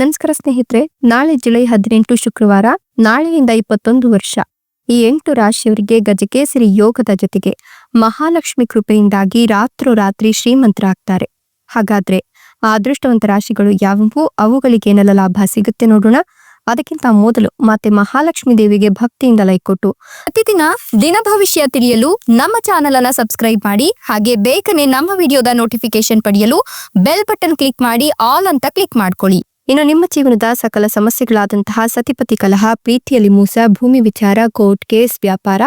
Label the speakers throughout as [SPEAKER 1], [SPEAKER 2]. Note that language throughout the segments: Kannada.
[SPEAKER 1] ನಮಸ್ಕಾರ ಸ್ನೇಹಿತರೆ, ನಾಳೆ ಜುಲೈ ಹದಿನೆಂಟು ಶುಕ್ರವಾರ, ನಾಳೆಯಿಂದ ಇಪ್ಪತ್ತೊಂದು ವರ್ಷ. ಈ ಎಂಟು ರಾಶಿಯವರಿಗೆ ಗಜಕೇಸರಿ ಯೋಗದ ಜೊತೆಗೆ ಮಹಾಲಕ್ಷ್ಮಿ ಕೃಪೆಯಿಂದಾಗಿ ರಾತ್ರೋರಾತ್ರಿ ಶ್ರೀಮಂತರಾಗ್ತಾರೆ. ಹಾಗಾದ್ರೆ ಆ ಅದೃಷ್ಟವಂತ ರಾಶಿಗಳು ಯಾವುವು? ಅವುಗಳಿಗೇನೆಲ್ಲ ಲಾಭ ಸಿಗುತ್ತೆ ನೋಡೋಣ. ಅದಕ್ಕಿಂತ ಮೊದಲು ಮತ್ತೆ ಮಹಾಲಕ್ಷ್ಮಿ ದೇವಿಗೆ ಭಕ್ತಿಯಿಂದ ಲೈಕ್ ಕೊಟ್ಟು, ಪ್ರತಿದಿನ ದಿನ ಭವಿಷ್ಯ ತಿಳಿಯಲು ನಮ್ಮ ಚಾನೆಲ್ ಅನ್ನ ಸಬ್ಸ್ಕ್ರೈಬ್ ಮಾಡಿ, ಹಾಗೆ ಬೇಗನೆ ನಮ್ಮ ವಿಡಿಯೋದ ನೋಟಿಫಿಕೇಶನ್ ಪಡೆಯಲು ಬೆಲ್ ಬಟನ್ ಕ್ಲಿಕ್ ಮಾಡಿ, ಆಲ್ ಅಂತ ಕ್ಲಿಕ್ ಮಾಡ್ಕೊಳ್ಳಿ. ಇನ್ನು ನಿಮ್ಮ ಜೀವನದ ಸಕಲ ಸಮಸ್ಯೆಗಳಾದಂತಹ ಸತಿಪತಿ ಕಲಹ, ಪ್ರೀತಿಯಲ್ಲಿ ಮೂಸ, ಭೂಮಿ ವಿಚಾರ, ಕೋರ್ಟ್ ಕೇಸ್, ವ್ಯಾಪಾರ,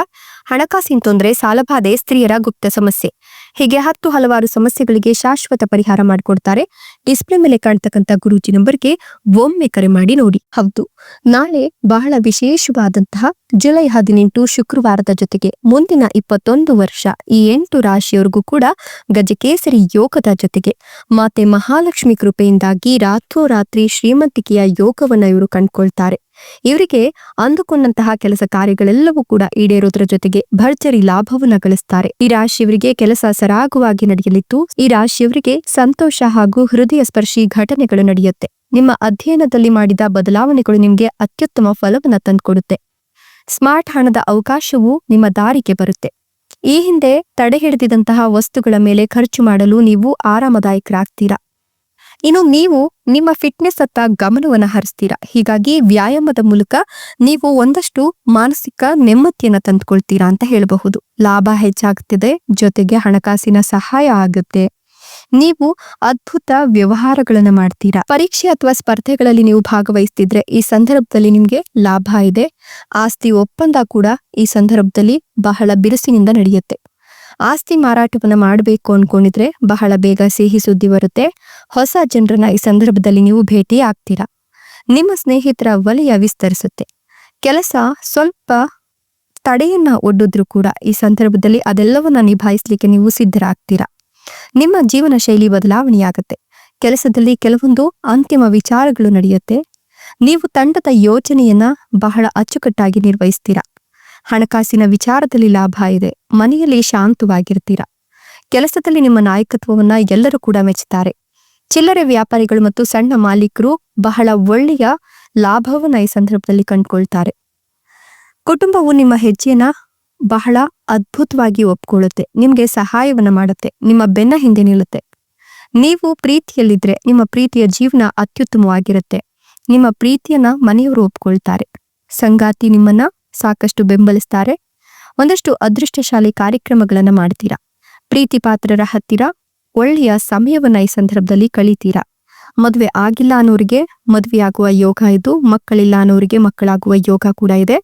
[SPEAKER 1] ಹಣಕಾಸಿನ ತೊಂದರೆ, ಸಾಲಬಾಧೆ, ಸ್ತ್ರೀಯರ ಗುಪ್ತ ಸಮಸ್ಯೆ. ಹೀಗೆ ಹತ್ತು ಹಲವಾರು ಸಮಸ್ಯೆಗಳಿಗೆ ಶಾಶ್ವತ ಪರಿಹಾರ ಮಾಡಿಕೊಡ್ತಾರೆ. ಡಿಸ್ಪ್ಲೇ ಮೇಲೆ ಕಾಣ್ತಕ್ಕಂಥ ಗುರೂಜಿ ನಂಬರ್ಗೆ ಒಮ್ಮೆ ಕರೆ ಮಾಡಿ ನೋಡಿ. ಹೌದು. ನಾಳೆ ಬಹಳ ವಿಶೇಷವಾದಂತಹ ಜುಲೈ ಹದಿನೆಂಟು ಶುಕ್ರವಾರದ ಜೊತೆಗೆ ಮುಂದಿನ ಇಪ್ಪತ್ತೊಂದು ವರ್ಷ ಈ ಎಂಟು ರಾಶಿಯವರೆಗೂ ಕೂಡ ಗಜಕೇಸರಿ ಯೋಗದ ಜೊತೆಗೆ. ಮಾತೆ ಮಹಾಲಕ್ಷ್ಮಿ ಕೃಪೆಯಿಂದಾಗಿ ರಾತ್ರೋರಾತ್ರಿ ಶ್ರೀಮಂತಿಕೆಯ ಯೋಗವನ್ನ ಇವರು ಕಂಡ್ಕೊಳ್ತಾರೆ. ಇವರಿಗೆ ಅಂದುಕೊಂಡಂತಹ ಕೆಲಸ ಕಾರ್ಯಗಳೆಲ್ಲವೂ ಕೂಡ ಈಡೇರೋದ್ರ ಜೊತೆಗೆ ಭರ್ಜರಿ ಲಾಭವನ್ನು ಗಳಿಸ್ತಾರೆ. ಈ ರಾಶಿಯವರಿಗೆ ಕೆಲಸ ಸರಾಗವಾಗಿ ನಡೆಯಲಿದ್ದು, ಈ ರಾಶಿಯವರಿಗೆ ಸಂತೋಷ ಹಾಗೂ ಹೃದಯ ಸ್ಪರ್ಶಿ ಘಟನೆಗಳು ನಡೆಯುತ್ತೆ. ನಿಮ್ಮ ಅಧ್ಯಯನದಲ್ಲಿ ಮಾಡಿದ ಬದಲಾವಣೆಗಳು ನಿಮಗೆ ಅತ್ಯುತ್ತಮ ಫಲವನ್ನ ತಂದುಕೊಡುತ್ತೆ. ಸ್ಮಾರ್ಟ್ ಹಣದ ಅವಕಾಶವು ನಿಮ್ಮ ದಾರಿಗೆ ಬರುತ್ತೆ. ಈ ಹಿಂದೆ ತಡೆ ಹಿಡಿದಿದಂತಹ ವಸ್ತುಗಳ ಮೇಲೆ ಖರ್ಚು ಮಾಡಲು ನೀವು ಆರಾಮದಾಯಕರಾಗ್ತೀರಾ? ಇನ್ನು ನೀವು ನಿಮ್ಮ ಫಿಟ್ನೆಸ್ ಅತ್ತ ಗಮನವನ್ನು ಹರಿಸ್ತೀರಾ? ಹೀಗಾಗಿ ವ್ಯಾಯಾಮದ ಮೂಲಕ ನೀವು ಒಂದಷ್ಟು ಮಾನಸಿಕ ನೆಮ್ಮದಿಯನ್ನ ತಂದುಕೊಳ್ತೀರಾ ಅಂತ ಹೇಳಬಹುದು. ಲಾಭ ಹೆಚ್ಚಾಗ್ತಿದೆ, ಜೊತೆಗೆ ಹಣಕಾಸಿನ ಸಹಾಯ ಆಗುತ್ತೆ. ನೀವು ಅದ್ಭುತ ವ್ಯವಹಾರಗಳನ್ನು ಮಾಡ್ತೀರಾ? ಪರೀಕ್ಷೆ ಅಥವಾ ಸ್ಪರ್ಧೆಗಳಲ್ಲಿ ನೀವು ಭಾಗವಹಿಸ್ತಿದ್ರೆ ಈ ಸಂದರ್ಭದಲ್ಲಿ ನಿಮ್ಗೆ ಲಾಭ ಇದೆ. ಆಸ್ತಿ ಒಪ್ಪಂದ ಕೂಡ ಈ ಸಂದರ್ಭದಲ್ಲಿ ಬಹಳ ಬಿರುಸಿನಿಂದ ನಡೆಯುತ್ತೆ. ಆಸ್ತಿ ಮಾರಾಟವನ್ನು ಮಾಡಬೇಕು ಅನ್ಕೊಂಡಿದ್ರೆ ಬಹಳ ಬೇಗ ಸಿಹಿ ಸುದ್ದಿ ಬರುತ್ತೆ. ಹೊಸ ಜನರನ್ನ ಈ ಸಂದರ್ಭದಲ್ಲಿ ನೀವು ಭೇಟಿ ಆಗ್ತೀರಾ? ನಿಮ್ಮ ಸ್ನೇಹಿತರ ವಲಯ ವಿಸ್ತರಿಸುತ್ತೆ. ಕೆಲಸ ಸ್ವಲ್ಪ ತಡೆಯನ್ನ ಒಡ್ಡಿದ್ರು ಕೂಡ ಈ ಸಂದರ್ಭದಲ್ಲಿ ಅದೆಲ್ಲವನ್ನ ನಿಭಾಯಿಸ್ಲಿಕ್ಕೆ ನೀವು ಸಿದ್ಧರಾಗ್ತೀರಾ? ನಿಮ್ಮ ಜೀವನ ಶೈಲಿ ಬದಲಾವಣೆಯಾಗತ್ತೆ. ಕೆಲಸದಲ್ಲಿ ಕೆಲವೊಂದು ಅಂತಿಮ ವಿಚಾರಗಳು ನಡೆಯುತ್ತೆ. ನೀವು ತಂಡದ ಯೋಜನೆಯನ್ನ ಬಹಳ ಅಚ್ಚುಕಟ್ಟಾಗಿ ನಿರ್ವಹಿಸ್ತೀರಾ? ಹಣಕಾಸಿನ ವಿಚಾರದಲ್ಲಿ ಲಾಭ ಇದೆ. ಮನೆಯಲ್ಲಿ ಶಾಂತವಾಗಿರ್ತೀರಾ? ಕೆಲಸದಲ್ಲಿ ನಿಮ್ಮ ನಾಯಕತ್ವವನ್ನ ಎಲ್ಲರೂ ಕೂಡ ಮೆಚ್ಚುತ್ತಾರೆ ಚಿಲ್ಲರೆ ವ್ಯಾಪಾರಿಗಳು ಮತ್ತು ಸಣ್ಣ ಮಾಲೀಕರು ಬಹಳ ಒಳ್ಳೆಯ ಲಾಭವನ್ನ ಈ ಸಂದರ್ಭದಲ್ಲಿ ಕಂಡುಕೊಳ್ತಾರೆ. ಕುಟುಂಬವು ನಿಮ್ಮ ಹೆಜ್ಜೆಯನ್ನ ಬಹಳ ಅದ್ಭುತವಾಗಿ ಒಪ್ಕೊಳ್ಳುತ್ತೆ. ನಿಮ್ಗೆ ಸಹಾಯವನ್ನ ಮಾಡುತ್ತೆ. ನಿಮ್ಮ ಬೆನ್ನ ಹಿಂದೆ ನಿಲ್ಲುತ್ತೆ. ನೀವು ಪ್ರೀತಿಯಲ್ಲಿದ್ರೆ ನಿಮ್ಮ ಪ್ರೀತಿಯ ಜೀವನ ಅತ್ಯುತ್ತಮವಾಗಿರುತ್ತೆ. ನಿಮ್ಮ ಪ್ರೀತಿಯನ್ನ ಮನೆಯವರು ಒಪ್ಕೊಳ್ತಾರೆ. ಸಂಗಾತಿ ನಿಮ್ಮನ್ನ ಸಾಕಷ್ಟು ಬೆಂಬಲಿಸ್ತಾರೆ. ಒಂದಷ್ಟು ಅದೃಷ್ಟಶಾಲಿ ಕಾರ್ಯಕ್ರಮಗಳನ್ನ ಮಾಡ್ತೀರಾ? ಪ್ರೀತಿ ಪಾತ್ರರ ಹತ್ತಿರ ಒಳ್ಳೆಯ ಸಮಯವನ್ನು ಈ ಸಂದರ್ಭದಲ್ಲಿ ಕಳೀತೀರಾ? ಮದುವೆ ಆಗಿಲ್ಲ ಅನ್ನೋರಿಗೆ ಮದುವೆಯಾಗುವ ಯೋಗ ಇದು, ಮಕ್ಕಳಿಲ್ಲ ಅನ್ನೋರಿಗೆ ಮಕ್ಕಳಾಗುವ ಯೋಗ ಕೂಡ ಇದೆ.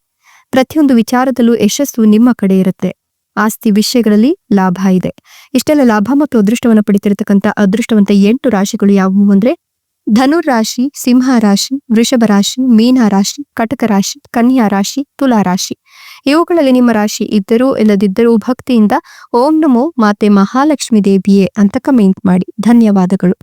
[SPEAKER 1] ಪ್ರತಿಯೊಂದು ವಿಚಾರದಲ್ಲೂ ಯಶಸ್ಸು ನಿಮ್ಮ ಕಡೆ ಇರುತ್ತೆ. ಆಸ್ತಿ ವಿಷಯಗಳಲ್ಲಿ ಲಾಭ ಇದೆ. ಇಷ್ಟೆಲ್ಲ ಲಾಭ ಮತ್ತು ಅದೃಷ್ಟವನ್ನು ಪಡಿತಿರತಕ್ಕಂಥ ಅದೃಷ್ಟವಂತ ಎಂಟು ರಾಶಿಗಳು ಯಾವುವು ಅಂದ್ರೆ ಧನುರ್ ರಾಶಿ ಸಿಂಹ ರಾಶಿ ವೃಷಭ ರಾಶಿ ಮೀನ ರಾಶಿ ಕಟಕ ರಾಶಿ ಕನ್ಯಾ ರಾಶಿ ತುಲಾ ರಾಶಿ ಇವುಗಳಲ್ಲಿ ನಿಮ್ಮ ರಾಶಿ ಇದ್ದರೂ ಇಲ್ಲದಿದ್ದರೂ ಭಕ್ತಿಯಿಂದ ಓಂ ನಮೋ ಮಾತೆ ಮಹಾಲಕ್ಷ್ಮಿ ದೇವಿಯೇ ಅಂತ ಕಮೆಂಟ್ ಮಾಡಿ. ಧನ್ಯವಾದಗಳು.